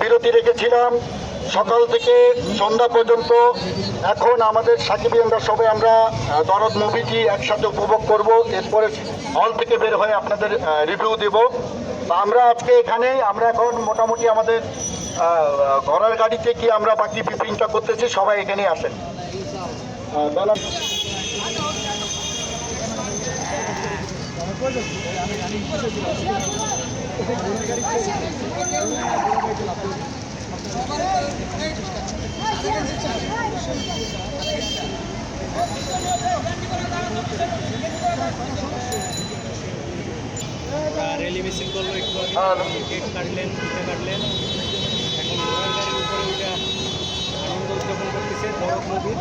বিরতি রেখেছিলাম। সকাল থেকে সন্ধ্যা পর্যন্ত এখন আমাদের সাকিবিয়ানরা সবাই আমরা দরদ মুভিটি একসাথে উপভোগ করব। এরপরে হল থেকে বের হয়ে আপনাদের রিভিউ দেব। আমরা আজকে এখানে আমরা এখন মোটামুটি আমাদের ঘোড়ার গাড়িতে কি আমরা বাকি ব্রিফিংটা করতেছি, সবাই এখানেই আসেন। বেলা ওরা করল একটু কেক কাটলেন পিঠা কাটলেন এখন গাড়ির উপরে উঠে আনন্দ উদযাপন করতেছে বড় নদীর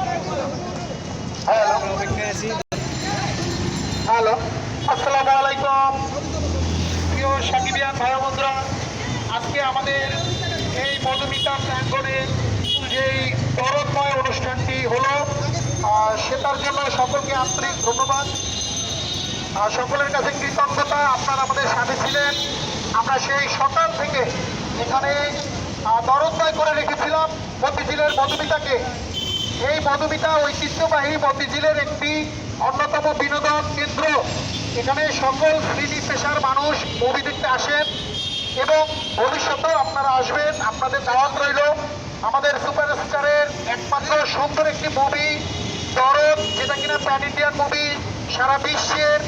অপেক্ষায় আছি হ্যালো আজকে আমাদের এই মধুমিতা প্রাঙ্গণে যেই দরদময় অনুষ্ঠানটি হলো সেটার জন্য সকলকে আন্তরিক ধন্যবাদ। সকলের কাছে কৃতজ্ঞতা, আপনারা আমাদের সাথে ছিলেন। আমরা সেই সকাল থেকে এখানে দরদময় করে রেখেছিলাম মতিঝিলের মধুমিতাকে। এই মধুমিতা ঐতিহ্যবাহী মতিঝিলের একটি অন্যতম বিনোদন কেন্দ্র। এখানে সকল শ্রেণি পেশার মানুষ মুভি দেখতে আসেন। এবং ভবিষ্যতেও আপনারা আসবেন, আপনাদের দাওয়াত রইল। আমাদের সুপারস্টারের একমাত্র সুন্দর একটি মুভি দরদ যেটা কিনা প্যান ইন্ডিয়ান মুভি সারা বিশ্বের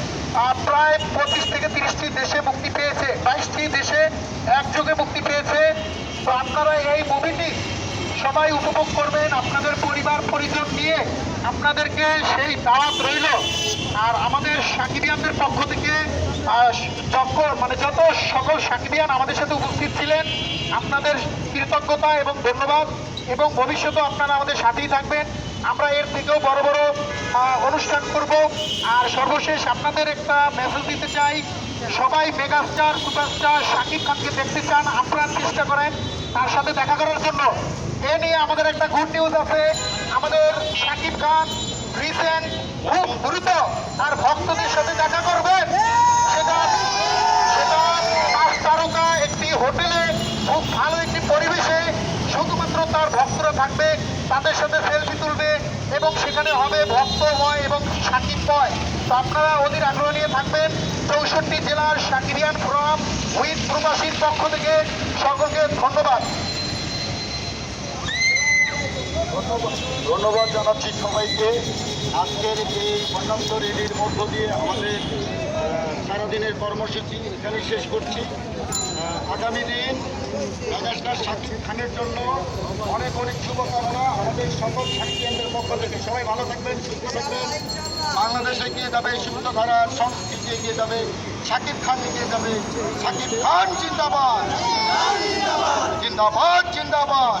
প্রায় পঁচিশ থেকে তিরিশটি দেশে মুক্তি পেয়েছে, বাইশটি দেশে একযোগে মুক্তি পেয়েছে। তো আপনারা এই মুভিটি সবাই উপভোগ করবেন, আপনাদের পরিবার, পরিজন নিয়ে আপনাদেরকে সেই দাওয়াত রইল। আর আমাদের সাকিবিয়ানদের পক্ষ থেকে মানে যত সকল সাকিবিয়ান আমাদের সাথে উপস্থিত ছিলেন, আপনাদের কৃতজ্ঞতা এবং ধন্যবাদ, এবং ভবিষ্যতেও আপনারা আমাদের সাথেই থাকবেন। আমরা এর থেকেও বড় বড় অনুষ্ঠান করব। আর সর্বশেষ আপনাদের একটা মেসেজ দিতে চাই। সবাই মেগাস্টার সুপারস্টার শাকিব খানকে দেখতে চান আপনারা চেষ্টা করেন, তার সাথে দেখা করার জন্য। এ নিয়ে আমাদের একটা গুড নিউজ আছে। আমাদের শাকিব খান রিসেন্ট খুব দ্রুত তার ভক্তদের সাথে দেখা করবেন। তারকা একটি হোটেলে, খুব ভালো একটি পরিবেশে শুধুমাত্র তার ভক্তরা থাকবে, তাদের সাথে সেলফি তুলবে এবং সেখানে হবে ভক্তময় এবং সাকিবময় তো আপনারা অধীর আগ্রহ নিয়ে থাকবেন। চৌষট্টি জেলার সাকিরিয়ান ফোরাম উইথ প্রবাসীর পক্ষ থেকে সকলকে ধন্যবাদ। ধন্যবাদ। ধন্যবাদ জানাচ্ছি সবাইকে। আজকের এই বন্যান্ত রেলির মধ্য দিয়ে আমাদের সারাদিনের কর্মসূচি এখানে শেষ করছি। আগামী দিন মেগাস্টার শাকিব খানের জন্য অনেক অনেক শুভকামনা আমাদের সকল সাহিত্যের পক্ষ থেকে। সবাই ভালো থাকবেন, সুস্থ থাকবেন। বাংলাদেশ এগিয়ে যাবে সুস্থ ধারার সংস্কৃতি এগিয়ে যাবে, শাকিব খান এগিয়ে যাবে। শাকিব খান জিন্দাবাদ। জিন্দাবাদ জিন্দাবাদ।